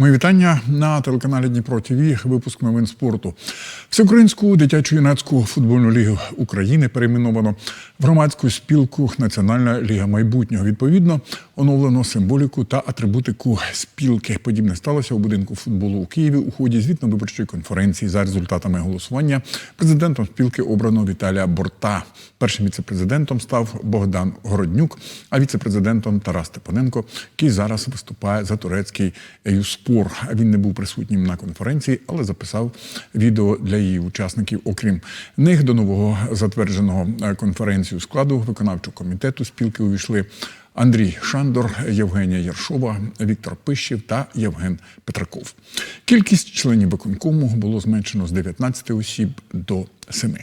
Мої вітання на телеканалі Дніпро Тіві. випуск новин спорту. Всеукраїнську дитячу юнацьку футбольну лігу України перейменовано в громадську спілку Національна ліга майбутнього. Відповідно, оновлено символіку та атрибутику спілки. Подібне сталося у будинку футболу у Києві у ході звітно-виборчої конференції за результатами голосування. Президентом спілки обрано Віталія Борта. Першим віцепрезидентом став Богдан Городнюк, а віцепрезидентом Тарас Степаненко, який зараз виступає за турецький Еюспор. Він не був присутнім на конференції, але записав відео для її учасників. Окрім них, до нового затвердженого е, конференцію складу виконавчого комітету спілки увійшли. Андрій Шандор, Євгенія Яршова, Віктор Пищів та Євген Петраков. Кількість членів виконкому було зменшено з 19 осіб до 7.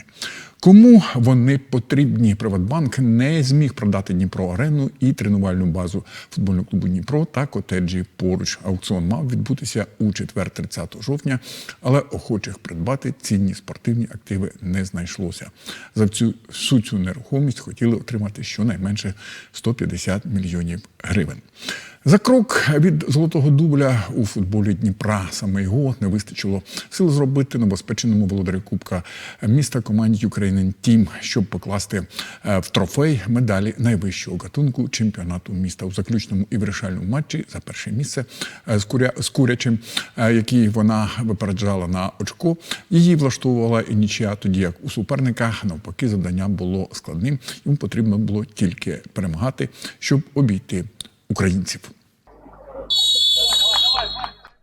Кому вони потрібні? Приватбанк не зміг продати Дніпро арену і тренувальну базу футбольного клубу Дніпро та котеджі поруч. Аукціон мав відбутися у четвер, 30 жовтня, але охочих придбати цінні спортивні активи не знайшлося. За всю всю цю нерухомість хотіли отримати щонайменше 150 мільйонів гривень. За крок від золотого дубля у футболі Дніпра саме його не вистачило сил зробити небезпеченому володарю Кубка міста команді Ukrainian Team, щоб покласти е, в трофей медалі найвищого гатунку чемпіонату міста у заключному і вирішальному матчі за перше місце е, з Куря з Курячим, е, який вона випереджала на очко. Її влаштовувала і нічия, тоді як у суперника навпаки завдання було складним. Йому потрібно було тільки перемагати, щоб обійти українців.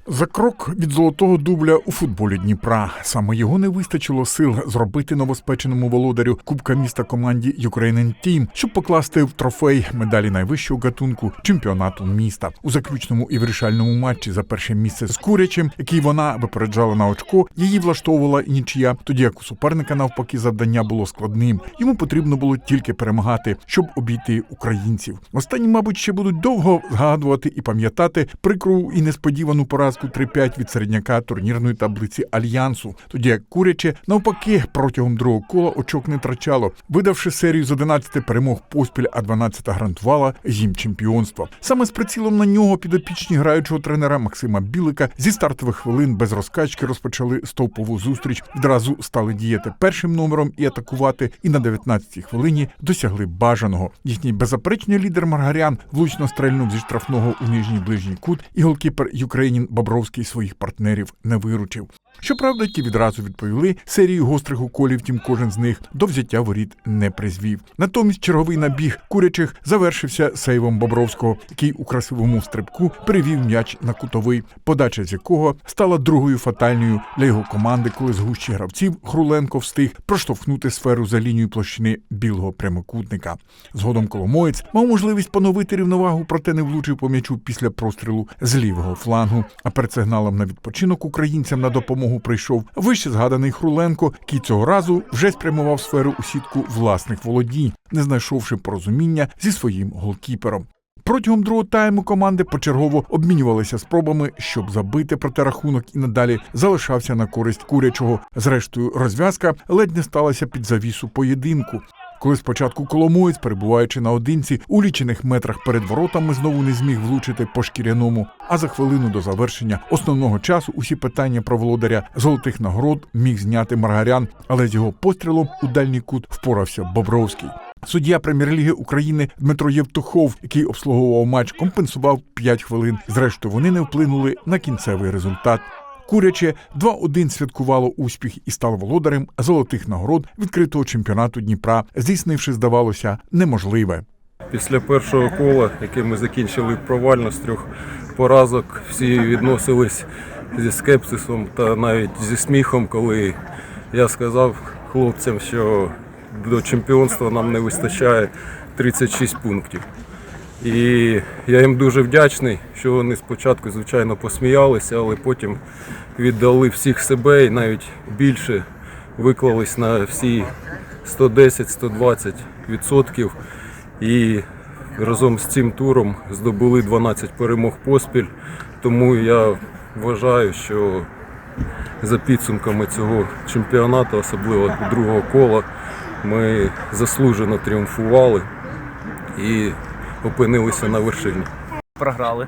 За крок від золотого дубля у футболі Дніпра саме його не вистачило сил зробити новоспеченому володарю Кубка міста команді Ukrainian Team, щоб покласти в трофей медалі найвищого гатунку чемпіонату міста у заключному і вирішальному матчі за перше місце з Курячим, який вона випереджала на очко. Її влаштовувала і нічия, тоді як у суперника навпаки завдання було складним. Йому потрібно було тільки перемагати, щоб обійти українців. Останні, мабуть, ще будуть довго згадувати і пам'ятати прикру і несподівану поразку 3-5 від середняка турнірної таблиці альянсу. Тоді як куряче навпаки протягом другого кола очок не втрачало, видавши серію з 11 перемог поспіль, а 12 гарантувала їм чемпіонство. Саме з прицілом на нього підопічні граючого тренера Максима Білика зі стартових хвилин без розкачки розпочали стовпову зустріч. Відразу стали діяти першим номером і атакувати. І на 19-й хвилині досягли бажаного. Їхній беззаперечний лідер Маргарян влучно стрельнув зі штрафного у нижній ближній кут, і голкіпер Юкрейнін Бобровський своїх партнерів не виручив. Щоправда, ті відразу відповіли серію гострих уколів, тім кожен з них до взяття воріт не призвів. Натомість черговий набіг курячих завершився сейвом Бобровського, який у красивому стрибку перевів м'яч на кутовий, подача з якого стала другою фатальною для його команди, коли з гущі гравців Хруленко встиг проштовхнути сферу за лінію площини білого прямокутника. Згодом Коломоєць мав можливість поновити рівновагу, проте не влучив по м'ячу після прострілу з лівого флангу. А перед сигналом на відпочинок українцям на допомогу прийшов вище згаданий Хруленко, який цього разу вже спрямував сферу у сітку власних володінь, не знайшовши порозуміння зі своїм голкіпером. Протягом другого тайму команди почергово обмінювалися спробами, щоб забити проте рахунок і надалі залишався на користь курячого. Зрештою, розв'язка ледь не сталася під завісу поєдинку. Коли спочатку Коломоєць, перебуваючи наодинці, у лічених метрах перед воротами знову не зміг влучити по шкіряному. А за хвилину до завершення основного часу усі питання про володаря золотих нагород міг зняти Маргарян, але з його пострілом у дальній кут впорався Бобровський. Суддя прем'єр-ліги України Дмитро Євтухов, який обслуговував матч, компенсував 5 хвилин. Зрештою, вони не вплинули на кінцевий результат. Куряче 2-1 святкувало успіх і стало володарем золотих нагород відкритого чемпіонату Дніпра, здійснивши, здавалося, неможливе. Після першого кола, яке ми закінчили провально з трьох поразок, всі відносились зі скепсисом та навіть зі сміхом, коли я сказав хлопцям, що до чемпіонства нам не вистачає 36 пунктів. І я їм дуже вдячний, що вони спочатку, звичайно, посміялися, але потім віддали всіх себе і навіть більше виклались на всі 110-120 відсотків. І разом з цим туром здобули 12 перемог поспіль. Тому я вважаю, що за підсумками цього чемпіонату, особливо другого кола, ми заслужено тріумфували і опинилися на вершині. програли.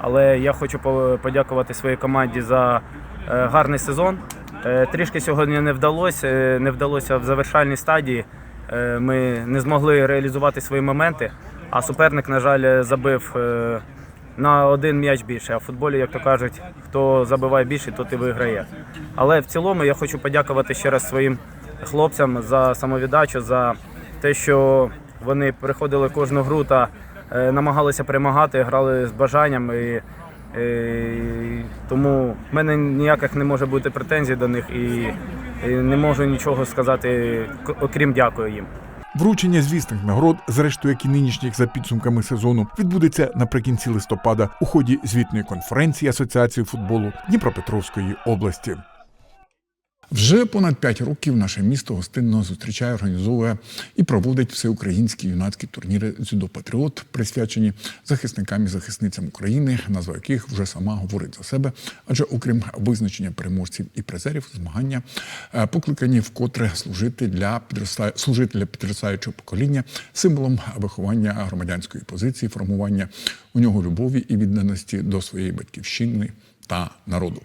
Але я хочу подякувати своїй команді за е, гарний сезон. Е, Трішки сьогодні не вдалося, е, не вдалося в завершальній стадії. Ми не змогли реалізувати свої моменти, а суперник, на жаль, забив на один м'яч більше. А в футболі, як то кажуть, хто забиває більше, тот і виграє. Але в цілому я хочу подякувати ще раз своїм хлопцям за самовіддачу, за те, що вони приходили кожну гру та е, намагалися перемагати, грали з бажанням. І, і, тому в мене ніяких не може бути претензій до них і, і не можу нічого сказати, окрім дякую їм. Вручення звісних нагород, зрештою, як і нинішніх за підсумками сезону, відбудеться наприкінці листопада у ході звітної конференції Асоціації футболу Дніпропетровської області. Вже понад п'ять років наше місто гостинно зустрічає, організовує і проводить всеукраїнські юнацькі турніри «Дзюдо Патріот, присвячені захисникам і захисницям України, назва яких вже сама говорить за себе. Адже окрім визначення переможців і призерів, змагання е, покликані вкотре служити для підростаю, служити для підростаючого покоління символом виховання громадянської позиції, формування у нього любові і відданості до своєї батьківщини та народу.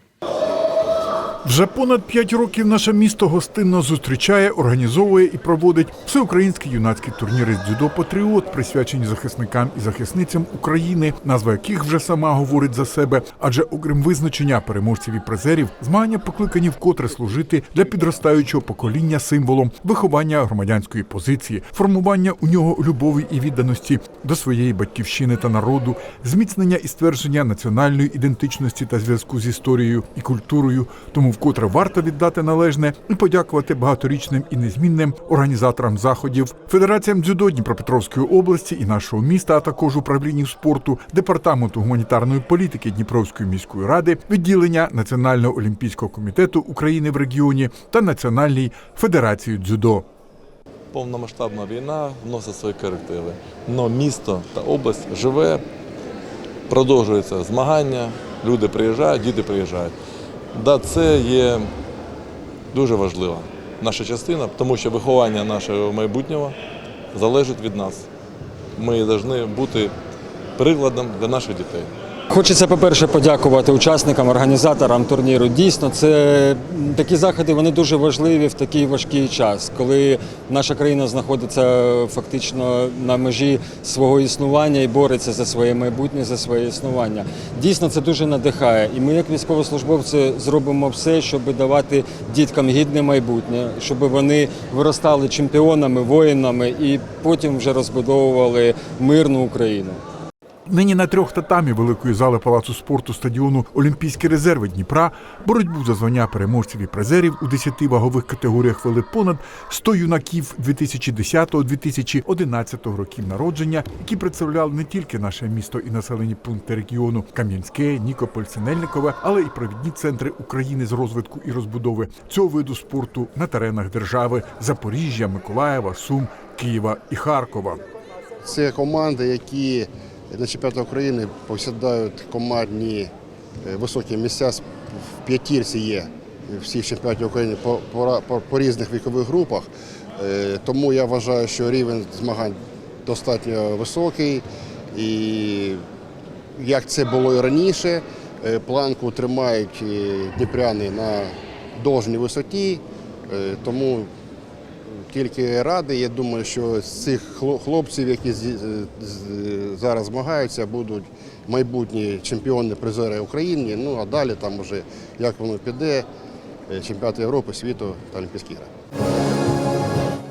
Вже понад п'ять років наше місто гостинно зустрічає, організовує і проводить всеукраїнські юнацькі турніри з дзюдо Патріот, присвячені захисникам і захисницям України, назва яких вже сама говорить за себе. Адже окрім визначення переможців і призерів, змагання покликані вкотре служити для підростаючого покоління символом виховання громадянської позиції, формування у нього любові і відданості до своєї батьківщини та народу, зміцнення і ствердження національної ідентичності та зв'язку з історією і культурою. Тому вкотре варто віддати належне і подякувати багаторічним і незмінним організаторам заходів, федераціям дзюдо Дніпропетровської області і нашого міста, а також управлінню спорту, департаменту гуманітарної політики Дніпровської міської ради, відділення Національного олімпійського комітету України в регіоні та Національній федерації дзюдо. Повномасштабна війна вносить свої корективи. Но місто та область живе, продовжуються змагання, люди приїжджають, діти приїжджають. Да, це є дуже важлива наша частина, тому що виховання нашого майбутнього залежить від нас. Ми повинні бути прикладом для наших дітей. Хочеться, по-перше, подякувати учасникам, організаторам турніру. Дійсно, це такі заходи вони дуже важливі в такий важкий час, коли наша країна знаходиться фактично на межі свого існування і бореться за своє майбутнє, за своє існування. Дійсно, це дуже надихає. І ми, як військовослужбовці, зробимо все, щоб давати діткам гідне майбутнє, щоб вони виростали чемпіонами, воїнами і потім вже розбудовували мирну Україну. Нині на трьох татамі великої зали палацу спорту стадіону Олімпійські резерви Дніпра боротьбу за звання переможців і призерів у 10 вагових категоріях вели понад 100 юнаків 2010-2011 років народження, які представляли не тільки наше місто і населені пункти регіону Кам'янське, Нікополь, Синельникове, але і провідні центри України з розвитку і розбудови цього виду спорту на теренах держави Запоріжжя, Миколаєва, Сум, Києва і Харкова. Це команди, які на чемпіонаті України посідають командні е, високі місця в п'ятірці є всіх чемпіонатів України по, по, по, по різних вікових групах. Е, Тому я вважаю, що рівень змагань достатньо високий. І як це було і раніше, е, планку тримають дніпряни на должній висоті. Тому тільки радий. Я думаю, що з цих хлопців, які зараз змагаються, будуть майбутні чемпіони, призери України. Ну а далі там уже як воно піде, е, чемпіонати Європи, світу та Олімпійські ігри.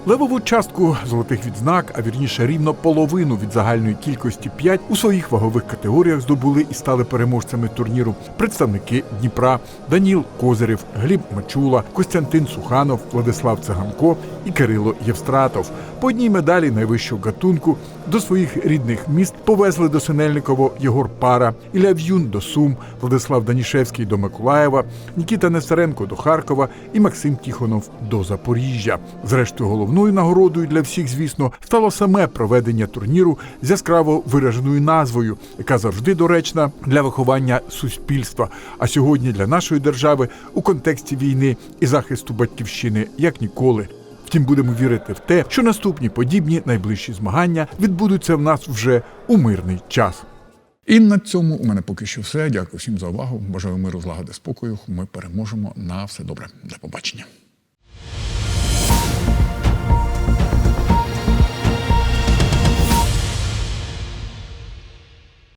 Левову частку золотих відзнак, а вірніше рівно половину від загальної кількості 5 у своїх вагових категоріях здобули і стали переможцями турніру представники Дніпра Даніл Козирєв, Гліб Мачула, Костянтин Суханов, Владислав Циганко і Кирило Євстратов. По одній медалі найвищого гатунку до своїх рідних міст повезли до Синельниково Єгор Пара, Ілля В'юн до Сум, Владислав Данішевський до Миколаєва, Нікіта Нестеренко до Харкова і Максим Тіхонов до Запоріжжя. Зрештою, головною нагородою для всіх, звісно, стало саме проведення турніру з яскраво вираженою назвою, яка завжди доречна для виховання суспільства. А сьогодні для нашої держави у контексті війни і захисту батьківщини як ніколи. Втім, будемо вірити в те, що наступні подібні найближчі змагання відбудуться в нас вже у мирний час. І на цьому у мене поки що все. Дякую всім за увагу. Бажаю миру, злагоди, спокою. Ми переможемо на все добре. До побачення.